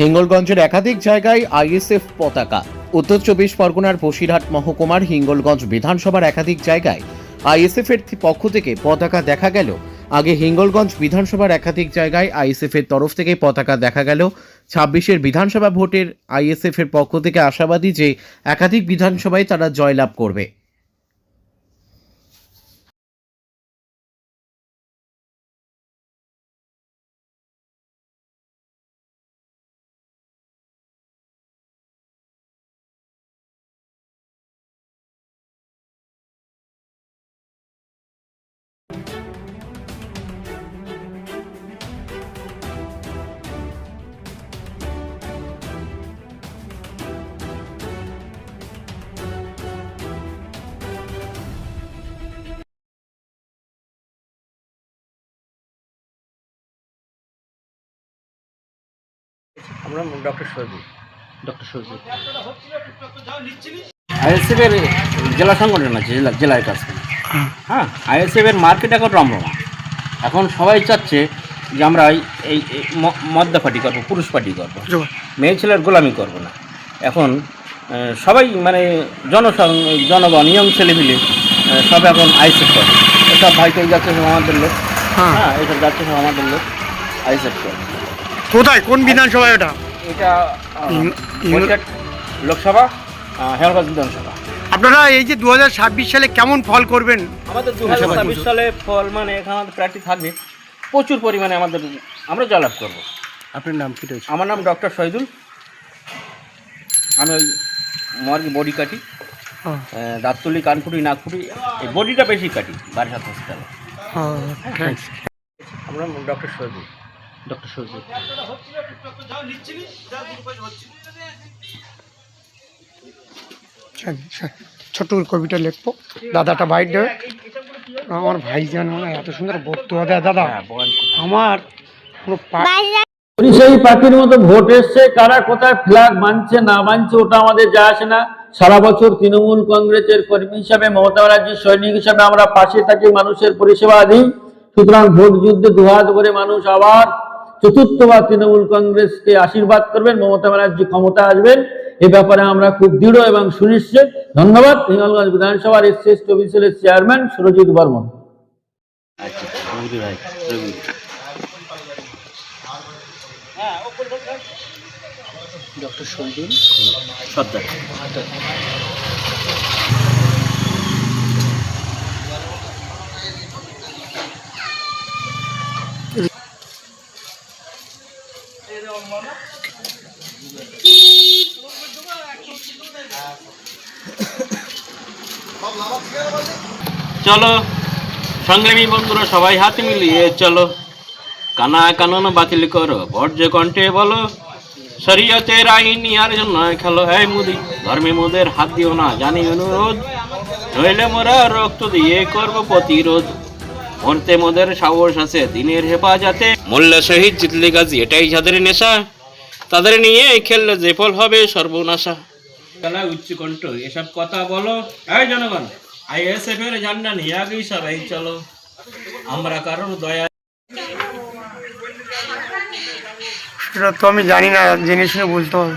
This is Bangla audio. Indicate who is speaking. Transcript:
Speaker 1: হিঙ্গলগঞ্জের একাধিক জায়গায় আইএসএফ পতাকা। উত্তর চব্বিশ পরগনার বসিরহাট মহকুমার হিঙ্গলগঞ্জ বিধানসভার একাধিক জায়গায় আইএসএফ এর পক্ষ থেকে পতাকা দেখা গেল। আগে হিঙ্গলগঞ্জ বিধানসভার একাধিক জায়গায় আইএসএফ এর তরফ থেকে পতাকা দেখা গেল। ছাব্বিশের বিধানসভা ভোটের আইএসএফ এর পক্ষ থেকে আশাবাদী যে একাধিক বিধানসভায় তারা জয়লাভ করবে।
Speaker 2: আমরা ডক্টর সজীব
Speaker 3: ডক্টর সজিব
Speaker 2: আইএসএফ এর জেলা সংগঠন আছে জেলা জেলার কাছে হ্যাঁ আইএসএফ এর মার্কেট এখন রমরমা। এখন সবাই চাচ্ছে যে আমরা এই মদ্দা পার্টি করব পুরুষ পার্টি করব। মেয়ে ছেলের গোলামি করব না। এখন সবাই মানে জনসং জনগণ ইয়ং ছেলে মিলে সব এখন আইএসএফ করে। এসব ভাইকে যাচ্ছে সব আমাদের লোক।
Speaker 3: হ্যাঁ।
Speaker 2: হ্যাঁ এসব যাচ্ছে সব আমাদের লোক। আইএসএফ করে।
Speaker 3: কোথায়? কোন বিধানসভা ওটা?
Speaker 2: এটা বরিশাল লোকসভা বিধানসভা।
Speaker 3: আপনারা এই যে দু হাজার ছাব্বিশ সালে কেমন ফল করবেন?
Speaker 2: আমাদের দু হাজার ছাব্বিশ সালে ফল মানে এখানে আমাদের প্রার্থী থাকবে। প্রচুর পরিমাণে আমাদের আমরা জয়লাভ করব।
Speaker 3: আপনার নাম কি রয়েছে?
Speaker 2: আমার নাম ডক্টর শহীদুল। আমি ওই মর্গে বডি কাটি।
Speaker 3: হ্যাঁ,
Speaker 2: দাঁততুলি কানকুটি নাককুটি এই বডিটা বেশি কাটি বারিশাল হসপিটালে
Speaker 3: হ্যাঁ.
Speaker 2: আমরা ডক্টর শহীদুল।
Speaker 3: ডক্টর আচ্ছা। ছোট্ট কবিতা লিখব। দাদাটা বাইর দেবে আমার ভাই জান মানে এত সুন্দর বক্তব্য দেয়। দাদা
Speaker 2: হ্যাঁ
Speaker 3: আমার কোনো
Speaker 4: সেই পাখির মতো ভোট এসছে। কারা কোথায় ফ্ল্যাগ মানছে না মানছে ওটা আমাদের যা আসে না। সারা বছর তৃণমূল কংগ্রেসের কর্মী হিসাবে মমতা ব্যানার্জির সৈনিক হিসাবে আমরা পাশে থাকি মানুষের পরিষেবা দিই সুতরাং ভোট যুদ্ধে দুহাত করে মানুষ আবার চতুর্থবার তৃণমূল কংগ্রেসকে আশীর্বাদ করবেন মমতা ব্যানার্জি ক্ষমতা আসবেন। এ ব্যাপারে আমরা খুব দৃঢ় এবং সুনিশ্চিত। ধন্যবাদ। হিঙ্গলগঞ্জ বিধানসভার এসসি অফিসিয়ালের চেয়ারম্যান সুরজিৎ বর্মন।
Speaker 2: আচ্ছা
Speaker 3: ডক্টর শহীদুল
Speaker 2: সর্দার। চলো, সংগ্রামী বন্ধুরা, সবাই হাত মিলিয়ে চলো। কানা কানন বাতিল করো, বর্জ্য কণ্ঠে বলো, শরীয়তের আইন আর জন্য খেলো এই মুদি। ধর্মে মোদের হাত দিও না, জানি অনুরোধ। নইলে মোরা রক্ত দিয়ে করব প্রতিরোধ। মরতে মোদের সাহস আছে, দিনের হেফাজতে। মোল্লা শহীদ জিতলে গাজী, এটাই যাদের নেশা। তাদের নিয়ে খেললে যে ফল হবে সর্বনাশা। গলা উচ্চকণ্ঠ এসব কথা বলো। এই জনগণ আইএসএফ এর ঝান্ডা নিয়ে আগেই সবাই চলো। আমরা কারোর দয়া
Speaker 3: সেটা তো আমি জানি না জেনে শুনে বলতে হবে।